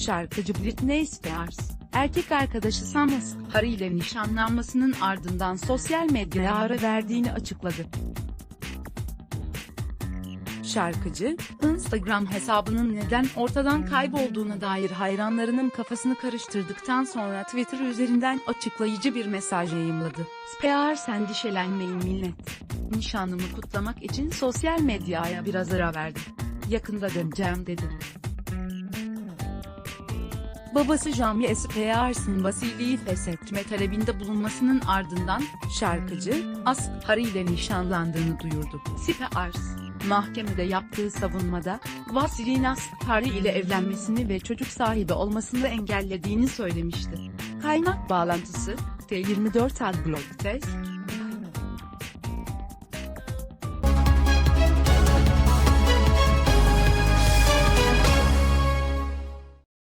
Şarkıcı Britney Spears, erkek arkadaşı Sam Asghari ile nişanlanmasının ardından sosyal medyaya ara verdiğini açıkladı. Şarkıcı, Instagram hesabının neden ortadan kaybolduğuna dair hayranlarının kafasını karıştırdıktan sonra Twitter üzerinden açıklayıcı bir mesaj yayımladı. Spears endişelenmeyin millet. Nişanımı kutlamak için sosyal medyaya biraz ara verdim. Yakında döneceğim dedi. Babası Jamie Spears'ın vasiliği feshetme talebinde bulunmasının ardından, şarkıcı, Asghari ile nişanlandığını duyurdu. Spears, mahkemede yaptığı savunmada, Vasili'nin Asghari ile evlenmesini ve çocuk sahibi olmasını engellediğini söylemişti. Kaynak bağlantısı, T24 Adblog Test,